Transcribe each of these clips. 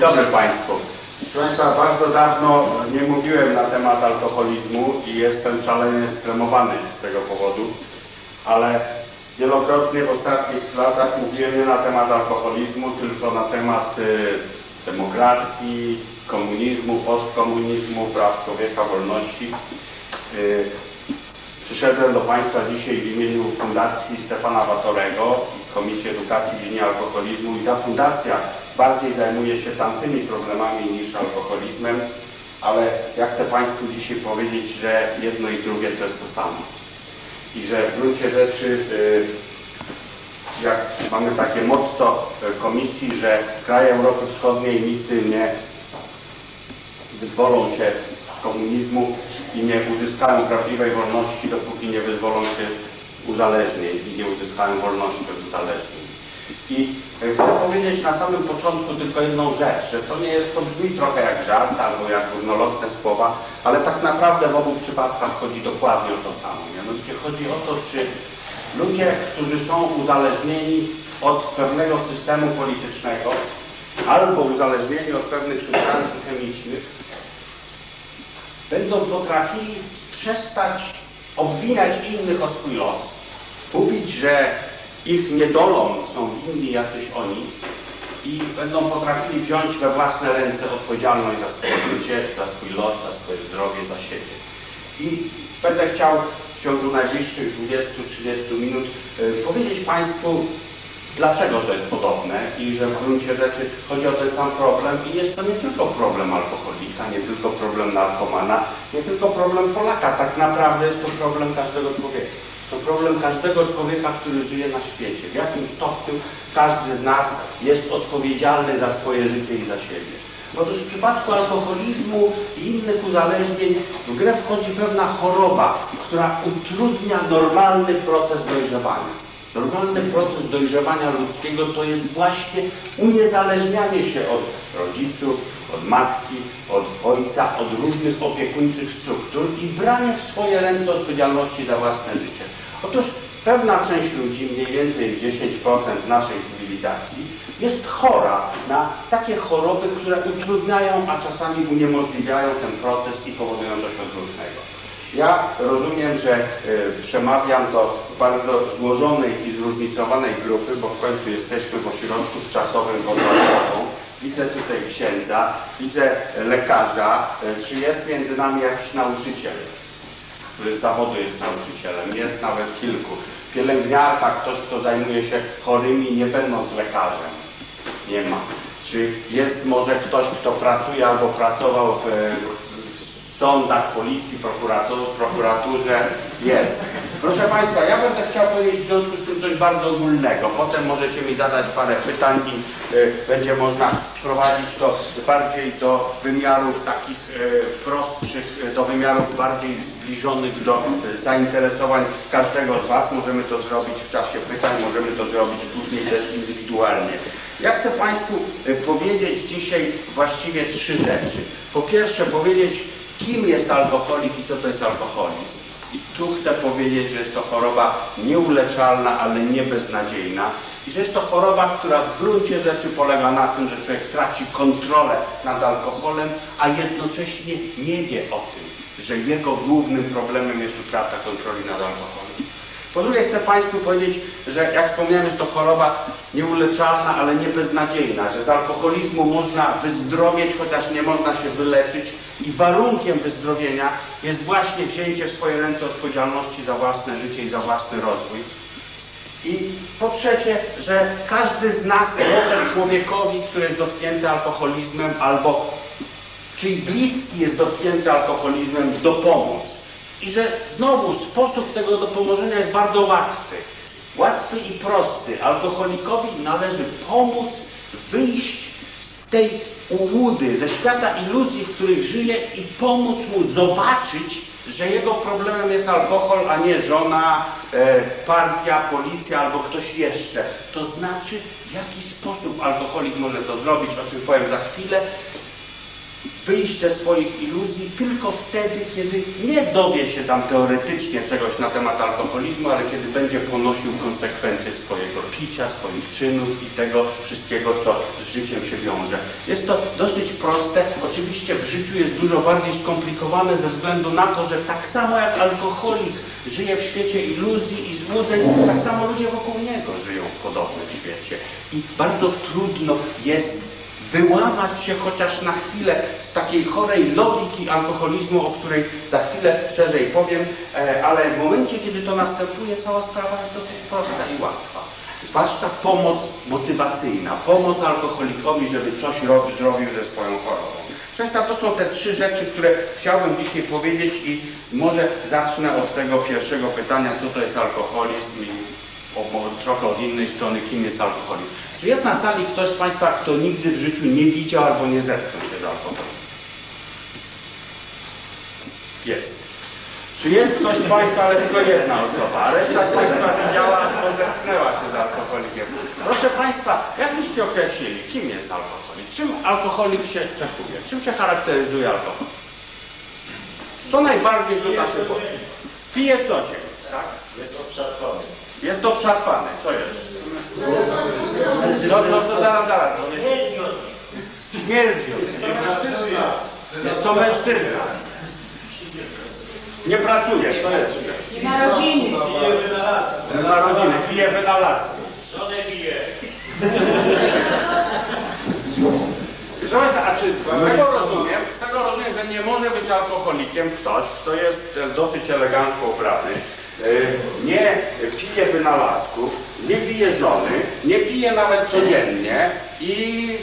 dobry Państwu. Proszę Państwa, bardzo dawno nie mówiłem na temat alkoholizmu i jestem szalenie stremowany z tego powodu, ale wielokrotnie w ostatnich latach mówiłem nie na temat alkoholizmu, tylko na temat y, demokracji, komunizmu, postkomunizmu, praw człowieka, wolności. Y, Przyszedłem do Państwa dzisiaj w imieniu Fundacji Stefana Batorego i Komisji Edukacji dziedzinie alkoholizmu i ta fundacja bardziej zajmuje się tamtymi problemami niż alkoholizmem, ale ja chcę Państwu dzisiaj powiedzieć, że jedno i drugie to jest to samo. I że w gruncie rzeczy, y, jak mamy takie motto y, komisji, że kraje Europy Wschodniej nigdy nie wyzwolą się z komunizmu i nie uzyskają prawdziwej wolności, dopóki nie wyzwolą się uzależnień i nie uzyskają wolności od uzależnień. I e, chcę powiedzieć na samym początku tylko jedną rzecz, że to nie jest, to brzmi trochę jak żart albo jak górnolotne słowa, ale tak naprawdę w obu przypadkach chodzi dokładnie o to samo. Mianowicie chodzi o to, czy ludzie, którzy są uzależnieni od pewnego systemu politycznego albo uzależnieni od pewnych substancji chemicznych, będą potrafili przestać obwiniać innych o swój los, mówić, że ich niedolom są winni jacyś oni i będą potrafili wziąć we własne ręce odpowiedzialność za swoje życie, za swój los, za swoje zdrowie, za siebie. I będę chciał w ciągu najbliższych 20-30 minut y, powiedzieć Państwu, dlaczego to jest podobne i że w gruncie rzeczy chodzi o ten sam problem i jest to nie tylko problem alkoholika, nie tylko problem narkomana, nie tylko problem Polaka, tak naprawdę jest to problem każdego człowieka. To problem każdego człowieka, który żyje na świecie. W jakim stopniu każdy z nas jest odpowiedzialny za swoje życie i za siebie. Otóż w przypadku alkoholizmu i innych uzależnień w grę wchodzi pewna choroba, która utrudnia normalny proces dojrzewania. Normalny proces dojrzewania ludzkiego to jest właśnie uniezależnianie się od rodziców, od matki, od ojca, od różnych opiekuńczych struktur i branie w swoje ręce odpowiedzialności za własne życie. Otóż pewna część ludzi, mniej więcej 10% naszej cywilizacji, jest chora na takie choroby, które utrudniają, a czasami uniemożliwiają ten proces i powodują coś odwrotnego. Ja rozumiem, że y, przemawiam do bardzo złożonej i zróżnicowanej grupy, bo w końcu jesteśmy w ośrodku czasowym pod Warszawą. Widzę tutaj księdza, widzę lekarza. Y, czy jest między nami jakiś nauczyciel, który z zawodu jest nauczycielem? Jest nawet kilku. Pielęgniarka, ktoś, kto zajmuje się chorymi, nie będąc lekarzem. Nie ma. Czy jest może ktoś, kto pracuje albo pracował w, w sądach, policji, prokuratur, prokuraturze? Jest. Proszę Państwa, ja będę chciał powiedzieć w związku z tym coś bardzo ogólnego. Potem możecie mi zadać parę pytań i y, będzie można sprowadzić to bardziej do wymiarów takich y, prostszych, y, do wymiarów bardziej zbliżonych do y, zainteresowań każdego z Was. Możemy to zrobić w czasie pytań, możemy to zrobić później też indywidualnie. Ja chcę Państwu powiedzieć dzisiaj właściwie trzy rzeczy. Po pierwsze powiedzieć, kim jest alkoholik i co to jest alkoholizm. I tu chcę powiedzieć, że jest to choroba nieuleczalna, ale nie beznadziejna. I że jest to choroba, która w gruncie rzeczy polega na tym, że człowiek traci kontrolę nad alkoholem, a jednocześnie nie wie o tym, że jego głównym problemem jest utrata kontroli nad alkoholem. Po drugie chcę Państwu powiedzieć, że jak wspomniałem jest to choroba nieuleczalna, ale nie beznadziejna, że z alkoholizmu można wyzdrowieć, chociaż nie można się wyleczyć i warunkiem wyzdrowienia jest właśnie wzięcie w swoje ręce odpowiedzialności za własne życie i za własny rozwój. I po trzecie, że każdy z nas może człowiekowi, który jest dotknięty alkoholizmem albo czyj bliski jest dotknięty alkoholizmem, dopomóc. I że znowu sposób tego dopomożenia jest bardzo łatwy. Łatwy i prosty. Alkoholikowi należy pomóc wyjść z tej ułudy, ze świata iluzji, w których żyje i pomóc mu zobaczyć, że jego problemem jest alkohol, a nie żona, e, partia, policja albo ktoś jeszcze. To znaczy, w jaki sposób alkoholik może to zrobić, o czym powiem za chwilę. Wyjść ze swoich iluzji tylko wtedy, kiedy nie dowie się tam teoretycznie czegoś na temat alkoholizmu, ale kiedy będzie ponosił konsekwencje swojego picia, swoich czynów i tego wszystkiego, co z życiem się wiąże. Jest to dosyć proste. Oczywiście w życiu jest dużo bardziej skomplikowane ze względu na to, że tak samo jak alkoholik żyje w świecie iluzji i złudzeń, tak samo ludzie wokół niego żyją w podobnym świecie. I bardzo trudno jest wyłamać się chociaż na chwilę z takiej chorej logiki alkoholizmu, o której za chwilę szerzej powiem, e, ale w momencie, kiedy to następuje, cała sprawa jest dosyć prosta i łatwa. Zwłaszcza pomoc motywacyjna, pomoc alkoholikowi, żeby coś robi, zrobił ze swoją chorobą. Często to są te trzy rzeczy, które chciałbym dzisiaj powiedzieć i może zacznę od tego pierwszego pytania, co to jest alkoholizm i trochę od innej strony, kim jest alkoholizm. Czy jest na sali ktoś z Państwa, kto nigdy w życiu nie widział albo nie zetknął się z alkoholem? Jest. Czy jest ktoś z Państwa, ale tylko jedna osoba, a reszta z Państwa widziała albo zetknęła się z alkoholikiem? Proszę Państwa, jak byście określili, kim jest alkoholik? Czym alkoholik się cechuje? Czym się charakteryzuje alkohol? Co najbardziej rzuca się w oczy? Pije co dzień, tak? Jest obszarpany. Jest obszarpany. Co jest? No, no to zaraz, zaraz. Śmierdzi od. Jest to mężczyzna. Nie pracuje. Co jest? Nie ma rodziny. Pije wynalazki. Nie ma rodziny. Pije wynalazki. Żonę bije. Proszę Państwa, a czy z tego rozumiem, z tego rozumiem, że nie może być alkoholikiem ktoś, kto jest dosyć elegancko ubrany, nie pije wynalazków, nie pije żony, nie pije nawet codziennie i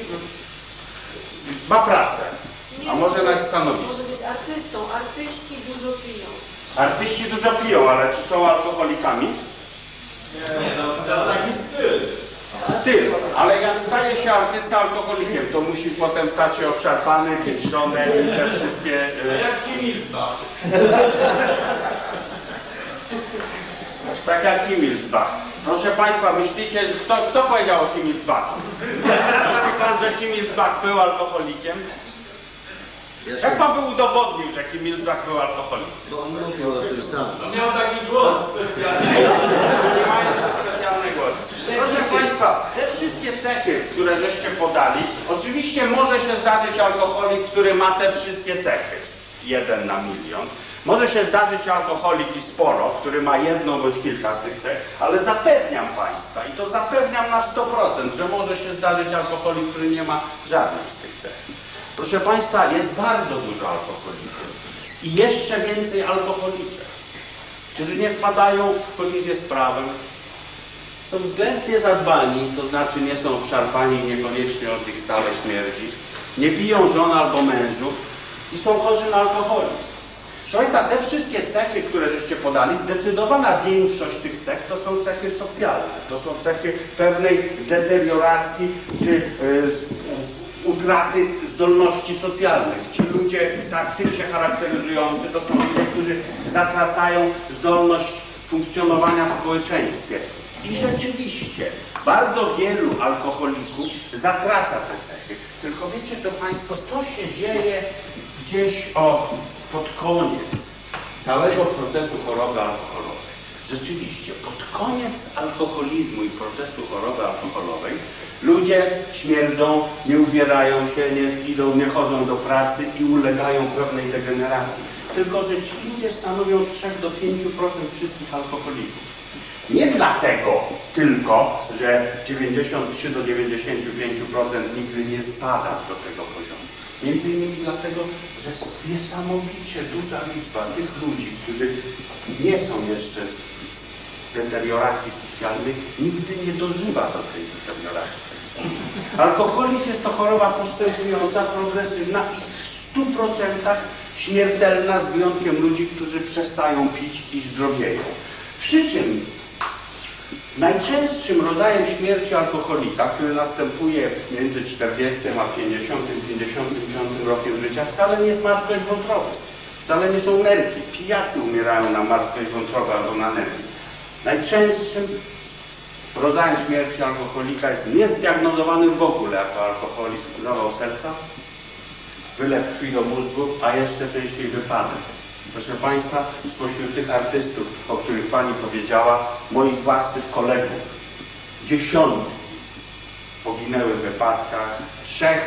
ma pracę, a może nawet stanowisko. Może być artystą. Artyści dużo piją. Artyści dużo piją, ale czy są alkoholikami? Nie no, to taki styl. Styl, ale jak staje się artysta alkoholikiem, to musi potem stać się obszarpany, piętrzony i te wszystkie... E, jak Kimilsbach? Tak jak Himmelsbach. Proszę Państwa, myślicie, kto, kto powiedział o Himmelsbachu? Myśli Pan, że Himmelsbach był alkoholikiem? Jak Pan by udowodnił, że Himmelsbach był alkoholikiem? Bo on mówił o tym samym. On miał taki głos specjalny. Nie ma jeszcze specjalny głos. Proszę Państwa, te wszystkie cechy, które żeście podali, oczywiście może się zdarzyć alkoholik, który ma te wszystkie cechy. Jeden na milion. Może się zdarzyć alkoholik i sporo, który ma jedną bądź kilka z tych cech, ale zapewniam Państwa, i to zapewniam na 100%, że może się zdarzyć alkoholik, który nie ma żadnej z tych cech. Proszę Państwa, jest bardzo dużo alkoholików i jeszcze więcej alkoholiczek, którzy nie wpadają w kolizję z prawem, są względnie zadbani, to znaczy nie są obszarpani niekoniecznie od ich stale śmierdzi, nie biją żon albo mężów i są chorzy na alkoholizm. Proszę Państwa, te wszystkie cechy, które żeście podali, zdecydowana większość tych cech to są cechy socjalne, to są cechy pewnej deterioracji czy y, utraty zdolności socjalnych. Ci ludzie tak tym się charakteryzujący to są ludzie, którzy zatracają zdolność funkcjonowania w społeczeństwie. I rzeczywiście bardzo wielu alkoholików zatraca te cechy. Tylko wiecie to Państwo, to się dzieje gdzieś o pod koniec całego procesu choroby alkoholowej. Rzeczywiście, pod koniec alkoholizmu i procesu choroby alkoholowej ludzie śmierdzą, nie ubierają się, nie idą, nie chodzą do pracy i ulegają pewnej degeneracji. Tylko, że ci ludzie stanowią 3 do 5% wszystkich alkoholików. Nie dlatego tylko, że 93 do 95% nigdy nie spada do tego poziomu. Między innymi dlatego, że niesamowicie duża liczba tych ludzi, którzy nie są jeszcze w deterioracji socjalnej, nigdy nie dożywa do tej deterioracji. Alkoholizm jest to choroba postępująca, progresywna i w 100% śmiertelna z wyjątkiem ludzi, którzy przestają pić i zdrowieją. Przy czym Najczęstszym rodzajem śmierci alkoholika, który następuje między 40 a 50, 55 rokiem życia, wcale nie jest martwość wątroby. Wcale nie są nerki. Pijacy umierają na martwość wątroby albo na nerki. Najczęstszym rodzajem śmierci alkoholika jest niezdiagnozowany w ogóle jako alkoholizm zawał serca wylew krwi do mózgu, a jeszcze częściej wypadek. Proszę Państwa, spośród tych artystów, o których Pani powiedziała, moich własnych kolegów, dziesiątki poginęły w wypadkach, trzech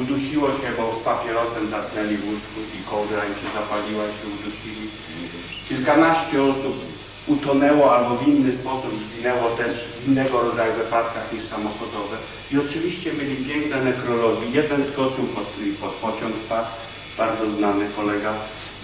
udusiło się, bo z papierosem zasnęli w łóżku i kołdra im się zapaliła i się udusili. Kilkanaście osób utonęło albo w inny sposób zginęło też w innego rodzaju wypadkach niż samochodowe. I oczywiście mieli piękne nekrologi. Jeden skoczył pod, pod pociąg, bardzo znany kolega.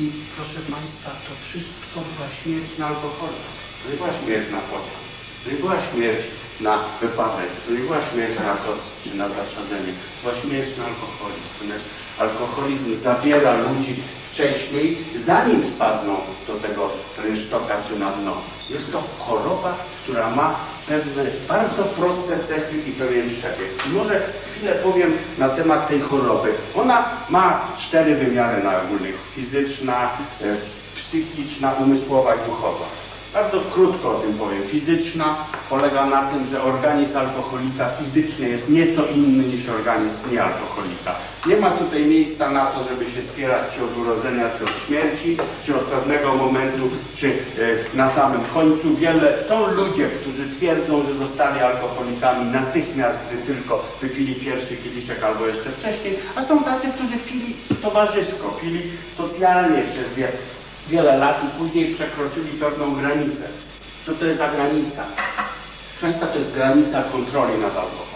I proszę Państwa, to wszystko była śmierć na alkoholu. To nie była śmierć na pociąg. To nie była śmierć na wypadek. To nie była śmierć na koc czy na zatrzadzenie. To była śmierć na alkoholizm. Ponieważ alkoholizm zabiera ludzi wcześniej, zanim spadną do tego rynsztoka czy na dno. Jest to choroba, która ma pewne bardzo proste cechy i pewien przebieg. I może chwilę powiem na temat tej choroby. Ona ma cztery wymiary najogólnych. Fizyczna, e, psychiczna, umysłowa i duchowa. Bardzo krótko o tym powiem. Fizyczna polega na tym, że organizm alkoholika fizycznie jest nieco inny niż organizm niealkoholika. Nie ma tutaj miejsca na to, żeby się spierać czy od urodzenia, czy od śmierci, czy od pewnego momentu, czy e, na samym końcu. Wiele są ludzie, którzy twierdzą, że zostali alkoholikami natychmiast, gdy tylko wypili pierwszy kieliszek albo jeszcze wcześniej, a są tacy, którzy pili towarzysko, pili socjalnie przez wiele wiele lat i później przekroczyli pewną granicę. Co to jest za granica? Często to jest granica kontroli nad alkoholem.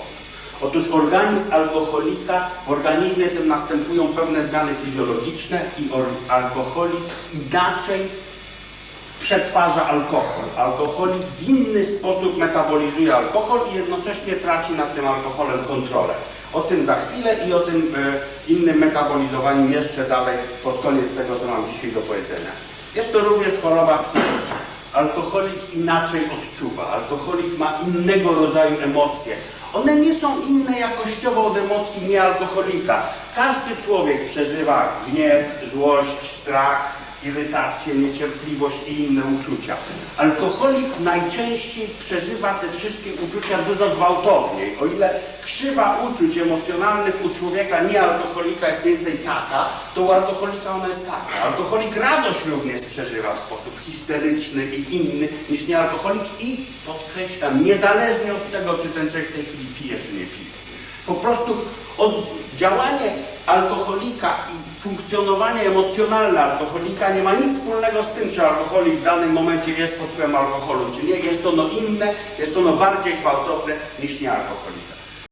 Otóż organizm alkoholika, w organizmie tym następują pewne zmiany fizjologiczne i alkoholik inaczej przetwarza alkohol. Alkoholik w inny sposób metabolizuje alkohol i jednocześnie traci nad tym alkoholem kontrolę. O tym za chwilę i o tym e, innym metabolizowaniu jeszcze dalej pod koniec tego, co mam dzisiaj do powiedzenia. Jest to również choroba psychiczna. Alkoholik inaczej odczuwa. Alkoholik ma innego rodzaju emocje. One nie są inne jakościowo od emocji niealkoholika. Każdy człowiek przeżywa gniew, złość, strach, irytację, niecierpliwość i inne uczucia. Alkoholik najczęściej przeżywa te wszystkie uczucia dużo gwałtowniej. O ile krzywa uczuć emocjonalnych u człowieka niealkoholika jest mniej więcej taka, to u alkoholika ona jest taka. Alkoholik radość również przeżywa w sposób histeryczny i inny niż niealkoholik i podkreślam, niezależnie od tego, czy ten człowiek w tej chwili pije, czy nie pije. Po prostu działanie alkoholika i funkcjonowanie emocjonalne alkoholika nie ma nic wspólnego z tym, czy alkoholik w danym momencie jest pod wpływem alkoholu, czy nie. Jest ono inne, jest ono bardziej gwałtowne niż niealkoholika.